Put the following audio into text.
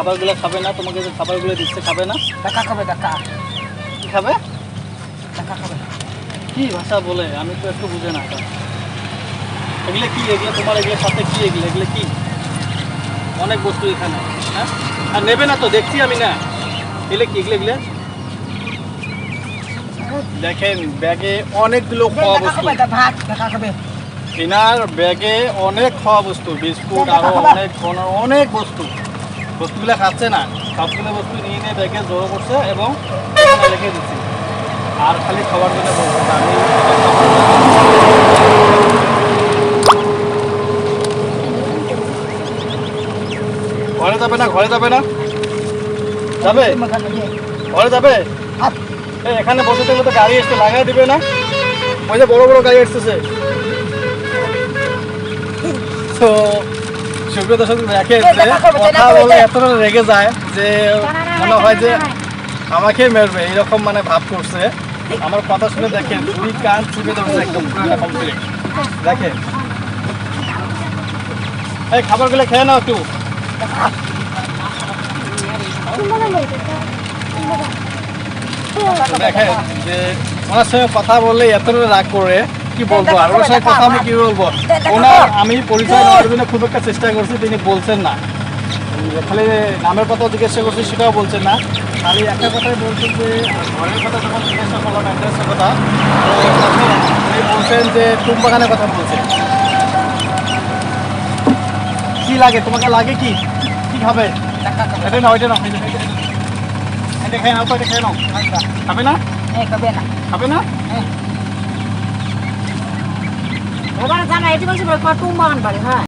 খাবারগুলো খাবে না তোমাকে যে খাবারগুলো দিচ্ছে খাবে না? দেখা খাবে দেখা। কি খাবে? দেখা খাবে। কি ভাষা বলে? আমি তো একটু বুঝে না এগুলো কি? এগুলো তোমার এগুলো সাথে কি এগুলো? এগুলো কি? অনেক বস্তু এখানে হ্যাঁ? আর নেবে না তো দেখছি আমি না। এগুলো কি? এগুলো এগুলো? দেখেন ব্যাগে অনেকগুলো খাওয়া বস্তু। এনার ব্যাগে অনেক খাওয়া বস্তু বিস্কুট আরও অনেক অনেক বস্তু। বস্তুগুলো খাচ্ছে না সবগুলো বস্তু নিয়ে নিয়ে ব্যাগে জড়ো করছে এবং রেখে দিচ্ছি আর খালি খাবার জন্য বলছে আমি ঘরে যাবে না ঘরে যাবে না? যাবে? ঘরে যাবে? এই এখানে বসে থাকলে তো গাড়ি এসে লাগাই দিবে না? ওই যে বড় বড় গাড়ি এসতেছে সুপ্রিয় দর্শক যে কথা বলে এতটা রেগে যায় যে মনে হয় যে আমাকে মেরবে মানে ভাব করছে। আমার কথা শুনে দেখেন দুই কান চুপে ধরছে একদম কমপ্লিট দেখেন। এই খাবারগুলো খেয়ে নাও একটু। দেখেন যে ওনার সঙ্গে কথা বললে এতটা রাগ করে কি বলব? আর ওনার সঙ্গে কথা আমি কি বলব? ওনার আমি পরিচয় দেওয়ার জন্য খুব একটা চেষ্টা করছি তিনি বলছেন না। খালি নামের কথা জিজ্ঞাসা করছি সেটাও বলছেন না। খালি একটা কথাই বলছেন যে ঘরের কথা যখন জিজ্ঞাসা করলাম অ্যাড্রেসের কথা বলছেন যে টুম বাগানের কথা বলছেন। কি লাগে? তোমাকে লাগে কি? কি খাবে? খাবে এটা না ওইটা না এটা খেয়ে নাও। তো এটা খেয়ে নাও। খাবে না? হ্যাঁ খাবে না। খাবে না? ওখানে জানা এটি বলছে কত বাগান বাড়ি হ্যাঁ।